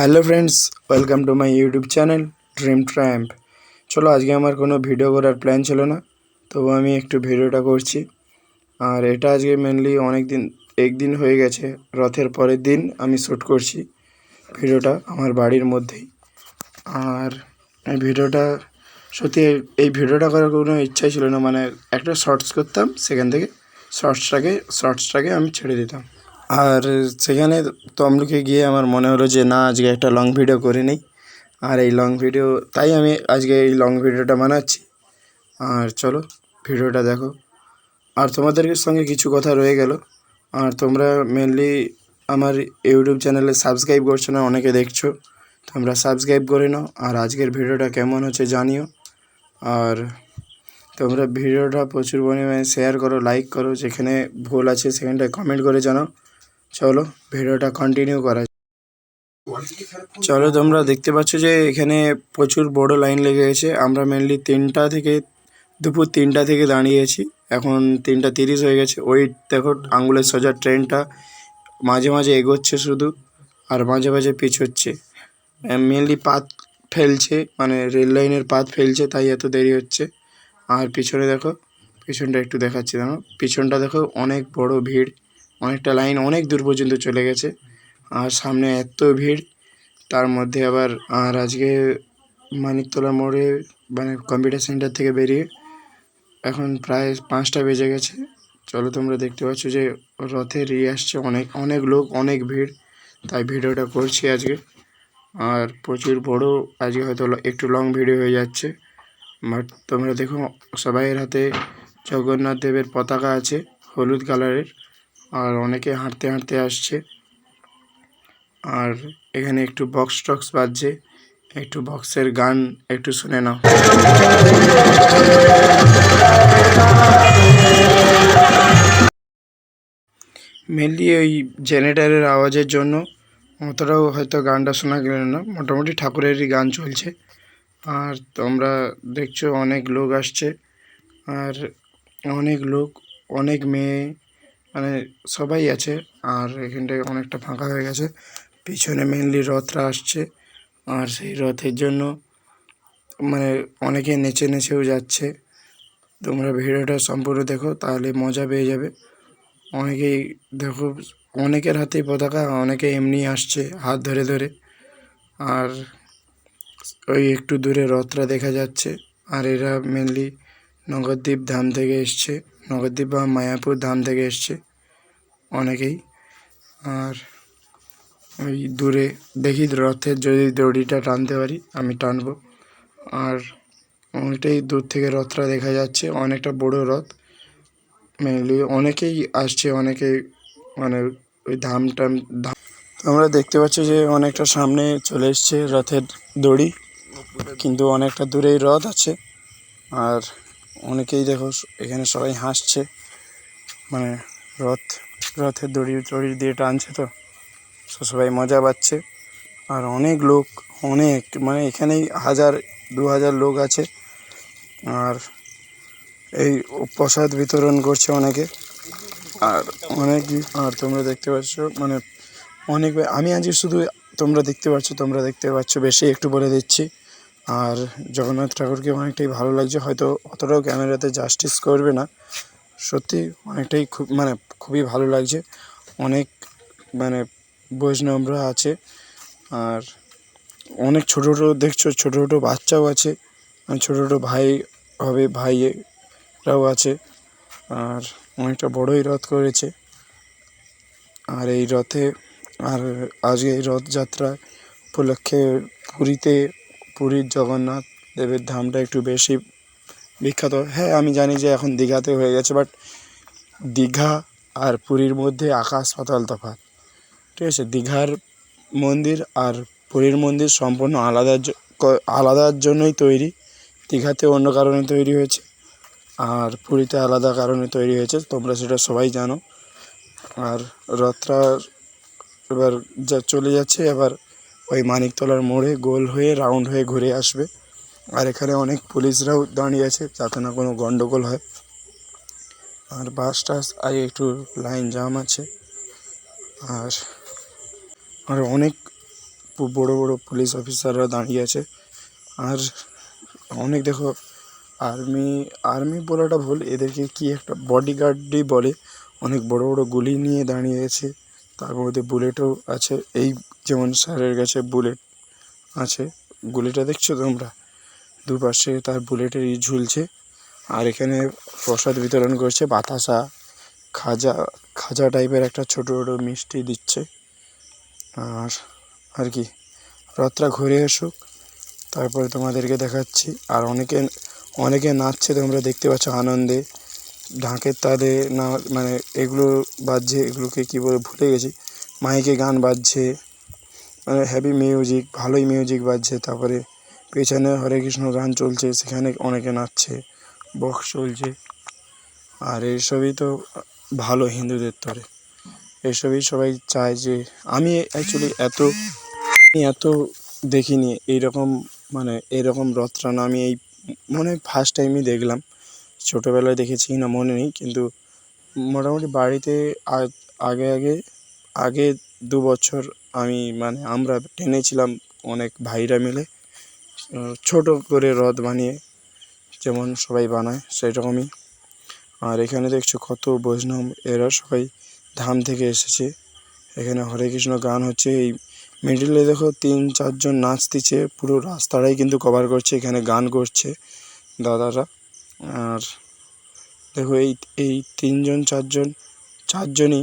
Hello friends, welcome to my YouTube channel dream tramp. চলো আজকে আমার কোনো ভিডিও করার প্ল্যান ছিল না তবু আমি একটু ভিডিওটা করছি। আর এটা আজকে মেনলি অনেক দিন একদিন হয়ে গেছে, রথের পরের দিন আমি শ্যুট করছি ভিডিওটা আমার বাড়ির মধ্যেই। আর এই ভিডিওটা, সত্যি এই ভিডিওটা করার কোনো ইচ্ছাই ছিল না মানে একটা শর্টস করতাম সেখান থেকে শর্টসটাকে শর্টসটাকে আমি ছেড়ে দিতাম। আর সেখানে তমলুকে গিয়ে আমার মনে হলো যে না, আজকে একটা লং ভিডিও করে নিই। আর এই লং ভিডিও তাই আমি আজকে এই লং ভিডিওটা বানাচ্ছি। আর চলো ভিডিওটা দেখো। আর তোমাদের সঙ্গে কিছু কথা রয়ে গেল। আর তোমরা মেনলি আমার ইউটিউব চ্যানেলে সাবস্ক্রাইব করছ না, অনেকে দেখছ। তোমরা সাবস্ক্রাইব করে নাও। আর আজকের ভিডিওটা কেমন হচ্ছে জানিও। আর তোমরা ভিডিওটা প্রচুর পরিমাণে শেয়ার করো লাইক করো। যেখানে ভুল আছে সেখানটায় কমেন্ট করে জানাও। চলো ভিডিওটা কন্টিনিউ করা। চলো তোমরা দেখতে পাচ্ছ যে এখানে প্রচুর বড় লাইন লেগে গেছে। আমরা মেনলি তিনটা থেকে, দুপুর তিনটা থেকে দাঁড়িয়েছি। এখন তিনটা তিরিশ হয়ে গেছে। ওই দেখো আঙুলের সোজা ট্রেনটা মাঝে মাঝে এগোচ্ছে শুধু আর মাঝে মাঝে পিছোচ্ছে। মেনলি পাত ফেলছে মানে রেল লাইনের পাত ফেলছে, তাই এত দেরি হচ্ছে। আর পিছনে দেখো, পিছনটা একটু দেখাচ্ছি। দেখো, পিছনটা দেখো, অনেক বড় ভিড়। অনেকটা লাইন অনেক দূর পর্যন্ত চলে গেছে। আর সামনে এত ভিড়, তার মধ্যে আবার, আর আজকে মানিকতলা মোড়ে মানে কম্পিউটার সেন্টার থেকে বেরিয়ে এখন প্রায় পাঁচটা বেজে গেছে। চলো তোমরা দেখতে পাচ্ছ যে রথের ইয়ে আসছে অনেক অনেক লোক, অনেক ভিড়। তাই ভিডিওটা করছি আজকে। আর প্রচুর বড়, আজকে হয়তো একটু লং ভিডিও হয়ে যাচ্ছে। বাট তোমরা দেখো, সবাইয়ের হাতে জগন্নাথ দেবের পতাকা আছে, হলুদ কালারের। আর অনেকে হাঁটতে হাঁটতে আসছে। আর এখানে একটু বক্স টক্স বাজছে। একটু বক্সের গান একটু শুনে নাও। মেনলি ওই জেনারেটারের আওয়াজের জন্য অতটাও হয়তো গানটা শোনা গেল না। মোটামুটি ঠাকুরেরই গান চলছে। আর তোমরা দেখছ অনেক লোক আসছে। আর অনেক লোক, অনেক মেয়ে মানে সবাই আছে, আর এখানটায় অনেকটা ফাঁকা হয়ে গেছে। পিছনে মেনলি রথরা আসছে, আর সেই রথের জন্য মানে অনেকে নেচে নেচেও যাচ্ছে। তোমরা ভিডিওটা সম্পূর্ণ দেখো, তাহলে মজা পেয়ে যাবে। অনেকেই দেখো, অনেকের হাতেই পতাকা, অনেকে এমনি আসছে হাত ধরে ধরে। আর ওই একটু দূরে রথটা দেখা যাচ্ছে, আর এরা মেনলি নগরদ্বীপ ধাম থেকে এসছে। নগরদ্বীপ বা মায়াপুর ধাম থেকে এসছে অনেকেই। আর ওই দূরে দেখি রথের যদি দড়িটা টানতে পারি, আমি টানব। আর অনেকটাই দূর থেকে রথটা দেখা যাচ্ছে, অনেকটা বড় রথ। মেনলি অনেকেই আসছে অনেকেই মানে ওই ধাম টাম, ধাম। তোমরা দেখতে পাচ্ছি যে অনেকটা সামনে চলে এসছে রথের দড়ি, কিন্তু অনেকটা দূরেই রথ আছে। আর অনেকেই দেখো এখানে সবাই হাসছে মানে রথ, রথের দড়ি দড়ি দিয়ে টানছে তো সবাই মজা পাচ্ছে। আর অনেক লোক, অনেক মানে এখানেই হাজার, দু হাজার লোক আছে। আর এই প্রসাদ বিতরণ করছে অনেকে। আর অনেকই আর তোমরা দেখতে পাচ্ছ মানে অনেক, আমি আজকে শুধু তোমরা দেখতে পাচ্ছ, তোমরা দেখতে পাচ্ছ, বেশি একটু বলে দিচ্ছি। আর জগন্নাথ ঠাকুরকে অনেকটাই ভালো লাগছে। হয়তো অতটাও ক্যামেরাতে জাস্টিস করবে না। সত্যি অনেকটাই খুব মানে খুবই ভালো লাগছে। অনেক মানে বৈষ্ণবরা আছে। আর অনেক ছোটো ছোটো দেখছ, ছোটো ছোটো বাচ্চাও আছে। ছোটো ছোটো ভাই হবে, ভাইয়েরাও আছে। আর অনেকটা বড়ই রথ করেছে। আর এই রথে, আর আজকে এই রথযাত্রা উপলক্ষে পুরীতে পুরীর জগন্নাথ দেবের ধামটা একটু বেশি বিখ্যাত। হ্যাঁ আমি জানি যে এখন দীঘাতে হয়ে গেছে বাট দীঘা আর পুরীর মধ্যে আকাশ পাতাল তফাৎ। ঠিক আছে, দীঘার মন্দির আর পুরীর মন্দির সম্পূর্ণ আলাদা আলাদার জন্যই তৈরি। দীঘাতে অন্য কারণে তৈরি হয়েছে আর পুরীতে আলাদা কারণে তৈরি হয়েছে, তোমরা সেটা সবাই জানো। আর রথটা এবার যা চলে যাচ্ছে, এবার ওই মানিকতলার মোড়ে গোল হয়ে, রাউন্ড হয়ে ঘুরে আসবে। আর এখানে অনেক পুলিশরাও দাঁড়িয়ে আছে যাতে না কোনো গন্ডগোল হয়। আর বাস টাস আর একটু লাইন জাম আছে। আর আর অনেক বড় বড় পুলিশ অফিসাররা দাঁড়িয়ে আছে। আর অনেক দেখো আর্মি আর্মি বলাটা ভুল। এদেরকে কি একটা বডিগার্ডই বলে। অনেক বড় বড় গুলি নিয়ে দাঁড়িয়ে আছে। তার মধ্যে বুলেটও আছে। এই যেমন স্যারের কাছে বুলেট আছে। গুলিটা দেখছ তোমরা? দুপাশে তার বুলেটের ই ঝুলছে। আর এখানে প্রসাদ বিতরণ করছে বাতাসা। খাজা খাজা টাইপের একটা ছোট, ছোটো মিষ্টি দিচ্ছে। আর আর কি? রথটা ঘুরে আসুক। তারপরে তোমাদেরকে দেখাচ্ছি। আর অনেকে অনেকে নাচছে, তোমরা দেখতে পাচ্ছ আনন্দে। ঢাকের তালে না মানে এগুলো বাজছে, এগুলোকে কী বলে ভুলে গেছি। মাইকে গান বাজছে মানে হ্যাভি মিউজিক ভালোই মিউজিক বাজছে, তারপরে পেছনে হরে কৃষ্ণ গান চলছে, সেখানে অনেকে নাচছে, বক্স চলছে। আর এইসবই তো ভালো হিন্দুদের তরে। এসবই সবাই চায় যে, আমি অ্যাকচুয়ালি এত এত দেখিনি, এইরকম মানে এরকম রথ টানা আমি এই, মনে ফার্স্ট টাইমই দেখলাম। ছোটোবেলায় দেখেছি না, মনে নেই, কিন্তু মোটামুটি বাড়িতে আগে আগে আগে দু বছর আমি মানে আমরা টেনেছিলাম অনেক ভাইরা মিলে ছোট করে রথ বানিয়ে যেমন সবাই বানায় সেই রকমই আর এখানে দেখছ কত বৈষ্ণব, এরা সবাই ধাম থেকে এসেছে। এখানে হরে কৃষ্ণ গান হচ্ছে, এই মিডিলে দেখো তিন, চারজন নাচতিছে পুরো রাস্তাটাই কিন্তু কভার করছে, এখানে গান করছে দাদারা। আর দেখো এই এই তিনজন, চারজন, চারজনই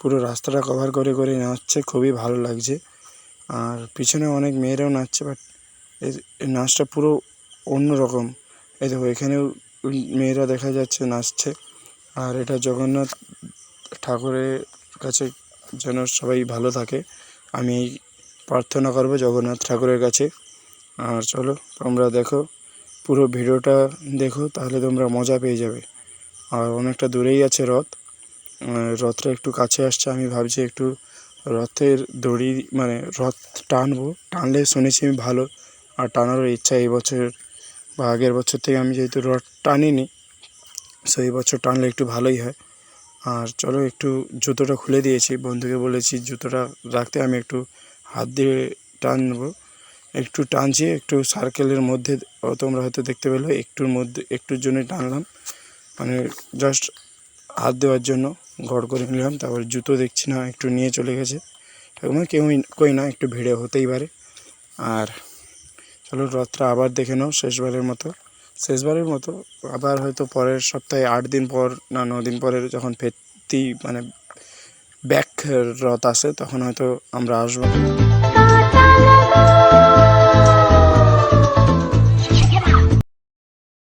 পুরো রাস্তাটা কভার করে করে নাচছে, খুবই ভালো লাগছে। আর পিছনে অনেক মেয়েরাও নাচছে বাট এই নাচটা পুরো অন্য রকম এই দেখো, এখানেও মেয়েরা দেখা যাচ্ছে নাচছে, আর এটা জগন্নাথ ঠাকুরের কাছে যেন সবাই ভালো থাকে। আমি প্রার্থনা করব জগন্নাথ ঠাকুরের কাছে। আর চলো, তোমরা দেখো। পুরো ভিডিওটা দেখো, তাহলে তোমরা মজা পেয়ে যাবে। আর অনেকটা দূরেই আছে রথ। রথটা একটু কাছে আসছে, আমি ভাবছি একটু রথের দড়ি মানে রথ টানবো। টানলে শুনেছি আমি ভালো, আর টানারও ইচ্ছা এই বছর বা আগের বছর থেকে আমি যেহেতু রথ টানিনি সো এই বছর টানলে একটু ভালোই হয়। আর চলো একটু জুতোটা খুলে দিয়েছি, বন্ধুকে বলেছি জুতোটা রাখতে, আমি একটু হাত দিয়ে টানবো। একটু টানছি, একটু সার্কেলের মধ্যে তোমরা হয়তো দেখতে পেলে, একটুর মধ্যে, একটুর জন্যই টানলাম। মানে জাস্ট হাত দেওয়ার জন্য গড় করে নিলাম, তারপর জুতো দেখছি না, একটু নিয়ে চলে গেছে। এরকম কেউ কই না, একটু ভিড়ে হতেই পারে। আর চলো রথটা আবার দেখে নাও শেষবারের মতো। শেষবারের মতো আবার হয়তো পরের সপ্তাহে আট দিন পর না ন দিন পরের যখন ফেরতি মানে ব্যাক রথ আসে, তখন হয়তো আমরা আসব।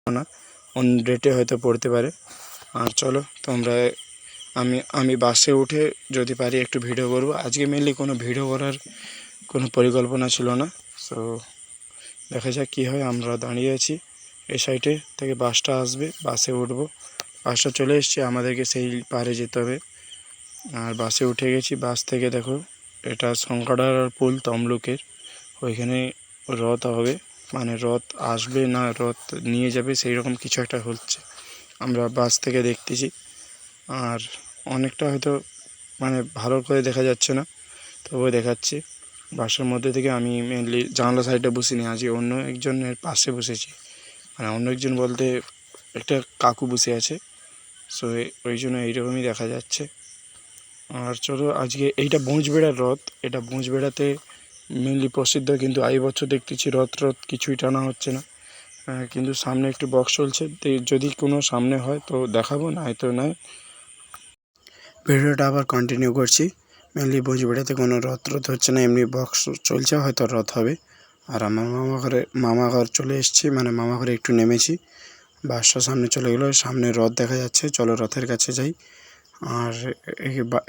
না, অন্য ডেটে হয়তো পড়তে পারে। আর চলো, তোমরা, আমি আমি বাসে উঠে যদি পারি একটু ভিডিও করব। আজকে মেনলি কোনো ভিডিও করার কোনো পরিকল্পনা ছিল না। সো দেখা যাক কী হয়। আমরা দাঁড়িয়ে আছি এই সাইডে থেকে বাসটা আসবে বাসে উঠব। বাসটা চলে এসছে, আমাদেরকে সেই পারে যেতে হবে। আর বাসে উঠে গেছি। বাস থেকে দেখো, এটা শঙ্করার পুল, তমলুকের। ওইখানে রথ হবে। মানে রথ আসবে না রথ নিয়ে যাবে সেই রকম কিছু একটা হচ্ছে। আমরা বাস থেকে দেখতেছি। আর অনেকটা হয়তো মানে ভালো করে দেখা যাচ্ছে না, তবুও দেখাচ্ছি। বাসের মধ্যে থেকে আমি মেনলি জানলা সাইডে বসিনি, আজকে অন্য একজনের পাশে বসেছি। মানে অন্য একজন বলতে একটা কাকু বসে আছে। সো ওই জন্য এইরকমই দেখা যাচ্ছে। আর চলো, আজকে এইটা বঁজবেড়ার রথ। এটা বঁজবেড়াতে মেনলি প্রসিদ্ধ, কিন্তু এই বছর দেখতেছি রথ রথ কিছুই টানা হচ্ছে না। কিন্তু সামনে একটু বক্স চলছে। যদি কোনো সামনে হয় তো দেখাবো না হয়তো নয় ভিডিওটা আবার কন্টিনিউ করছি। মেনলি বজবেড়াতে কোনো রথ রথ হচ্ছে না, এমনি বক্স চলছে, হয়তো রথ হবে। আর আমার মামা ঘরে, মামা ঘর চলে এসেছি মানে মামা ঘরে একটু নেমেছি। বাসটা সামনে চলে গেলো, সামনে রথ দেখা যাচ্ছে, চলো রথের কাছে যাই। আর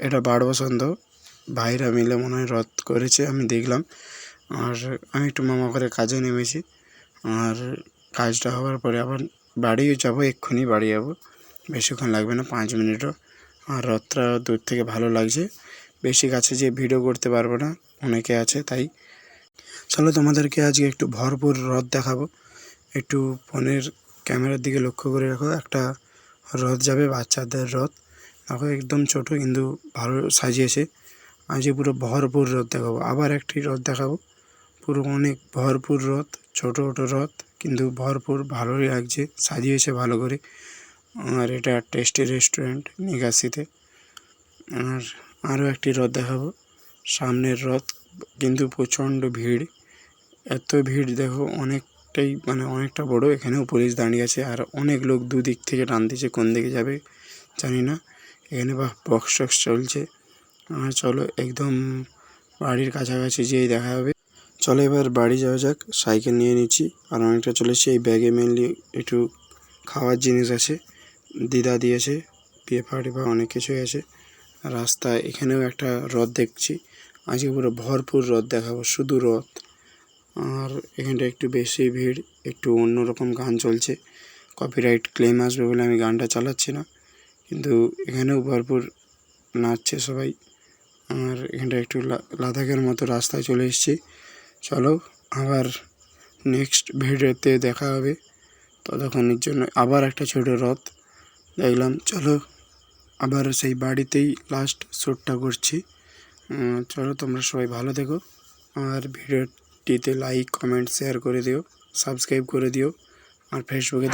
এটা বাড় বসন্ত ভাইরা মিলে মনে হয় রথ করেছে, আমি দেখলাম। আর আমি একটু মামা ঘরে কাজে নেমেছি। আর কাজটা হওয়ার পরে আবার বাড়ি যাব, এক্ষুনি বাড়ি যাব। বেশিক্ষণ লাগবে না, পাঁচ মিনিটও। আর রথটা দূর থেকে ভালো লাগছে। বেশি কাছে যে ভিডিও করতে পারব না, অনেকে আছে তাই। চলো তোমাদেরকে আজকে একটু ভরপুর রথ দেখাবো। একটু ফোনের ক্যামেরার দিকে লক্ষ্য করে রাখো, একটা রথ যাবে বাচ্চাদের রথ। দেখো, একদম ছোট, কিন্তু ভালো সাজিয়েছে। আজকে পুরো ভরপুর রথ দেখাবো। আবার একটি রথ দেখাবো। পুরো অনেক ভরপুর রথ, ছোট ছোট রথ, কিন্তু ভরপুর, ভালোই লাগছে, সাজিয়েছে ভালো করে। আর এটা টেস্টি রেস্টুরেন্ট, নিকাশিতে। আর আরও একটি রথ দেখাবো। সামনের রথ, কিন্তু প্রচণ্ড ভিড়। এত ভিড়, দেখো, অনেকটাই মানে অনেকটা বড়। এখানেও পুলিশ দাঁড়িয়ে আছে, আর অনেক লোক দুদিক থেকে টানতেছে, কোন দিকে যাবে জানি না। এখানে বা বক্স টক্স চলছে। আর চলো একদম বাড়ির কাছাকাছি যেই দেখা হবে। চলো এবার বাড়ি যাওয়া যাক, সাইকেল নিয়ে নিচ্ছি। আর অনেকটা চলেছি এই ব্যাগে মেনলি একটু খাওয়ার জিনিস আছে। দিদা দিয়েছে, পেপার বা অনেক কিছুই আছে। রাস্তায় এখানেও একটা রথ দেখছি। আজকে পুরো ভরপুর রথ দেখাবো, শুধু রথ। আর এখানটা একটু বেশি ভিড়, একটু অন্যরকম গান চলছে। কপিরাইট ক্লেম আসবে বলে আমি গানটা চালাচ্ছি না। কিন্তু এখানেও ভরপুর নাচছে সবাই। আমার এখানটা একটু লাদাখের মতো রাস্তায় চলে এসেছি। চলো আবার নেক্সট ভিডিওতে দেখা হবে। ততক্ষণের জন্য আবার একটা ছোট রথ দেখলাম। চলো আবার সেই বাড়িতেই লাস্ট শ্যুটটা করছি। চলো তোমরা সবাই ভালো থেকো। আর ভিডিওটিতে লাইক কমেন্ট শেয়ার করে দিও। সাবস্ক্রাইব করে দিও। আর ফেসবুকে